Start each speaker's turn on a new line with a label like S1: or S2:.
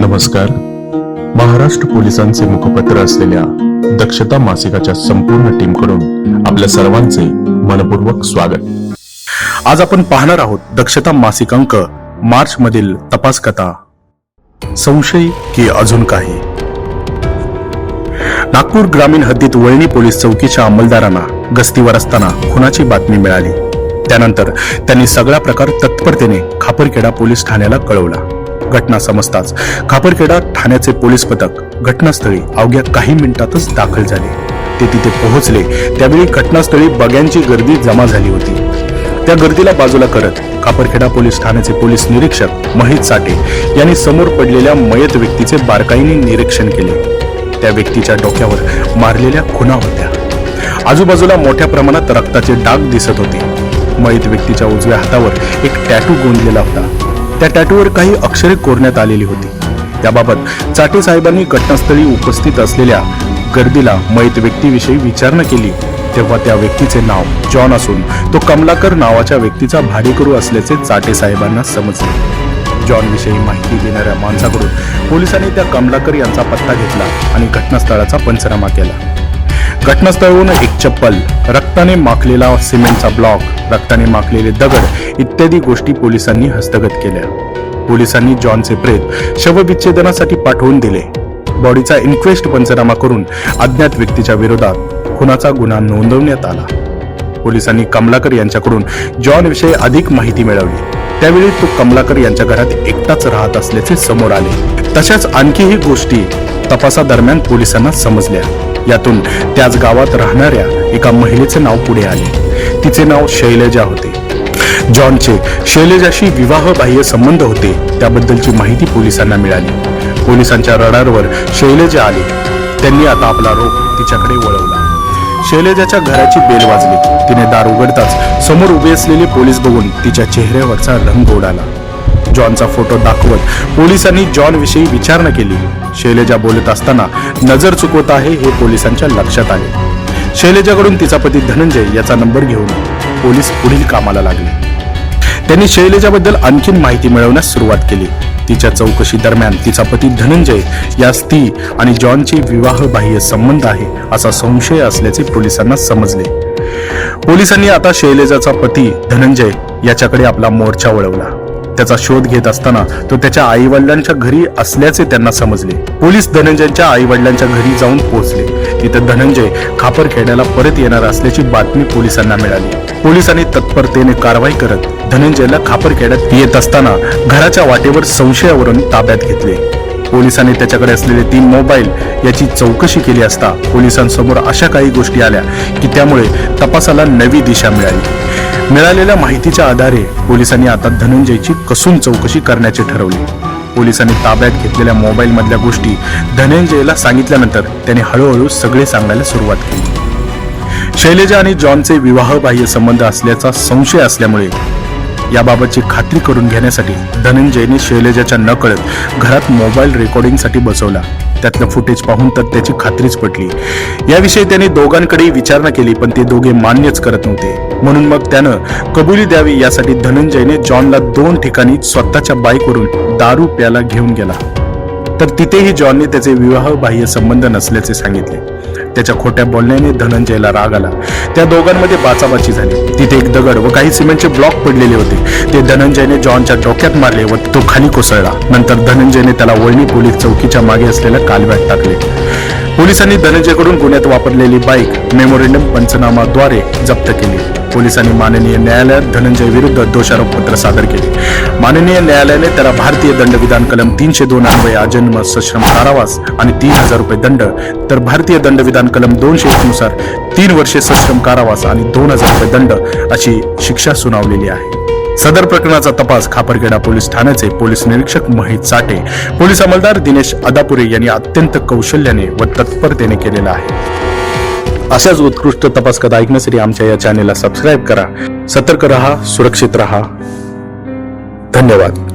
S1: नमस्कार. महाराष्ट्र पोलिसांचे मुखपत्र असलेल्या दक्षता मासिकाच्या संपूर्ण टीमकडून आपल्या सर्वांचे मनपूर्वक स्वागत. आज आपण पाहणार आहोत दक्षता मासिक अंक मार्च मधील तपास कथा संशय की अजून काही? नागपूर ग्रामीण हद्दीत वळणी पोलीस चौकीच्या अंमलदारांना गस्तीवर असताना खुनाची बातमी मिळाली. त्यानंतर त्यांनी सगळा प्रकार तत्परतेने खापरखेडा पोलीस ठाण्याला कळवला. घटना समजताच खापरखेडा ठाण्याचे पोलीस पथक घटनास्थळी अवघ्या काही मिनिटातच दाखल झाले. ते तिथे पोहोचले. त्यावेळी घटनास्थळी बग्यांची गर्दी जमा झाली होती. त्या गर्दीला बाजूला करत खापरखेडा पोलीस ठाण्याचे पोलीस निरीक्षक महेश साठे यांनी समोर पडलेल्या मयत व्यक्तीचे बारकाईने निरीक्षण केले. त्या व्यक्तीच्या डोक्यावर मारलेल्या खुणा होत्या. आजूबाजूला मोठ्या प्रमाणात रक्ताचे डाग दिसत होते. मयत व्यक्तीच्या उजव्या हातावर एक टॅटू गोंदलेला होता. त्या टॅटूवर काही अक्षरे कोरण्यात आलेली होती. त्याबाबत चाटे साहेबांनी घटनास्थळी उपस्थित असलेल्या गर्दीला मयत व्यक्तीविषयी विचारणा केली. तेव्हा त्या व्यक्तीचे नाव जॉन असून तो कमलाकर नावाच्या व्यक्तीचा भाडेकरू असल्याचे चाटे साहेबांना समजले. जॉन विषयी माहिती देणाऱ्या माणसाकडून पोलिसांनी त्या कमलाकर यांचा पत्ता घेतला आणि घटनास्थळाचा पंचनामा केला. घटनास्थळावरून एक चप्पल रक्ताने माखलेला सिमेंटचा ब्लॉक रक्ताने माखलेले दगड इत्यादी गोष्टी पोलिसांनी हस्तगत केल्या. पोलिसांनी जॉनचे प्रेत शवविच्छेदनासाठी पाठवून दिले. बॉडीचा इन्क्वेस्ट पंचनामा करून अज्ञात व्यक्तीच्या विरोधात खुनाचा गुन्हा नोंदवण्यात आला. पोलिसांनी कमलाकर यांच्याकडून जॉन विषयी अधिक माहिती मिळवली. त्यावेळी तो कमलाकर यांच्या घरात एकटाच राहत असल्याचे समोर आले. तशाच आणखीही गोष्टी तपासादरम्यान पोलिसांना समजल्या. यातून त्याच गावात राहणाऱ्या एका महिलेचे नाव पुढे आले. तिचे नाव शैलजा होते. जॉनचे शैलजाशी विवाहबाह्य संबंध होते त्याबद्दलची माहिती पोलिसांना मिळाली. पोलिसांच्या रडारवर शैलजा आली. त्यांनी आता आपला रोख तिच्याकडे वळवला. शैलजाच्या घराची बेल वाजली. तिने दार उघडताच समोर उभे असलेले पोलीस बघून तिच्या चेहऱ्यावरचा रंग उडाला जॉनचा फोटो दाखवत पोलिसांनी जॉन विषयी विचारणा केली. शैलेजा बोलत असताना नजर चुकवत आहे हे पोलिसांच्या लक्षात आले. शैलेजाकडून तिचा पती धनंजय याचा नंबर घेऊन पोलीस पुढील कामाला लागले. त्यांनी शैलेजाबद्दल आणखीन माहिती मिळवण्यास सुरुवात केली. तिच्या चौकशी दरम्यान तिचा पती धनंजय यास ती आणि जॉनचे विवाहबाह्य संबंध आहे असा संशय असल्याचे पोलिसांना समजले. पोलिसांनी आता शैलेजाचा पती धनंजय याच्याकडे आपला मोर्चा वळवला. त्याचा शोध घेत असताना तो त्याच्या आई वडिलांच्या घरी असल्याचे त्यांना समजले. पोलीस धनंजयच्या आई वडिलांच्या घरी जाऊन पोहोचले. तिथे धनंजय खापरखेड्याला परत येणार असल्याची बातमी पोलिसांना मिळाली. पोलिसांनी तत्परतेने कारवाई करत धनंजयला खापरखेड्यात येत असताना घराच्या वाटेवर संशयावरून ताब्यात घेतले. पोलिसांनी त्याच्याकडे असलेले तीन मोबाईल याची चौकशी केली असता पोलिसांसमोर अशा काही गोष्टी आल्या की त्यामुळे तपासाला नवी दिशा मिळाली. मिळालेल्या माहितीच्या आधारे पोलिसांनी आता धनंजयची कसून चौकशी करण्याचे ठरवले. पोलिसांनी ताब्यात घेतलेल्या मोबाईल मधल्या गोष्टी धनंजयला सांगितल्यानंतर त्याने हळूहळू सगळे सांगायला सुरुवात केली. शैलजा आणि जॉनचे विवाहबाह्य संबंध असल्याचा संशय असल्यामुळे याबाबतची खात्री करून घेण्यासाठी धनंजयने शैलजाच्या नकळत घरात मोबाईल रेकॉर्डिंगसाठी बसवला. त्यातलं फुटेज पाहून तर त्याची खात्रीच पटली. याविषयी त्याने दोघांकडे विचारणा केली पण ते दोघे मान्यच करत नव्हते. म्हणून मग त्यानं कबुली द्यावी यासाठी धनंजयने जॉनला दोन ठिकाणी स्वतःच्या बाईकवरून दारू प्याला घेऊन गेला. तर तिथेही जॉनने त्याचे विवाह बाह्य संबंध नसल्याचे सांगितले. त्याच्या खोट्या बोलण्याने धनंजयला राग आला. त्या दोघांमध्ये बाचाबाची झाली. तिथे एक दगड व काही सिमेंटचे ब्लॉक पडलेले होते. ते धनंजयने जॉनच्या डोक्यात मारले व तो खाली कोसळला. नंतर धनंजयने त्याला वळणी पोलीस चौकीच्या मागे असलेल्या कालव्यात टाकले. पोलिसांनी धनंजयकडून गुन्ह्यात वापरलेली बाईक मेमोरेंडम पंचनामाद्वारे जप्त केली. पोलिसांनी माननीय न्यायालयात धनंजय विरुद्ध दोषारोपपत्र सादर केले. माननीय न्यायालयाने त्याला भारतीय दंडविधान कलम तीनशे दोन अन्वये आजन्म सश्रम कारावास आणि तीन हजार रुपये दंड तर भारतीय दंडविधान कलम दोनशे एक नुसार तीन वर्षे सश्रम कारावास आणि दोन हजार रुपये दंड अशी शिक्षा सुनावलेली आहे. सदर प्रकरणाचा तपास खापरखेडा पोलीस ठाण्याचे पोलीस निरीक्षक महेश चाटे पोलीस अंमलदार दिनेश अदापुरे यांनी अत्यंत कौशल्याने व तत्परतेने केलेला आहे. अशाच उत्कृष्ट तपास कथा ऐकण्यासाठी आमच्या या चॅनेलला सबस्क्राईब करा सतर्क रहा सुरक्षित रहा. धन्यवाद.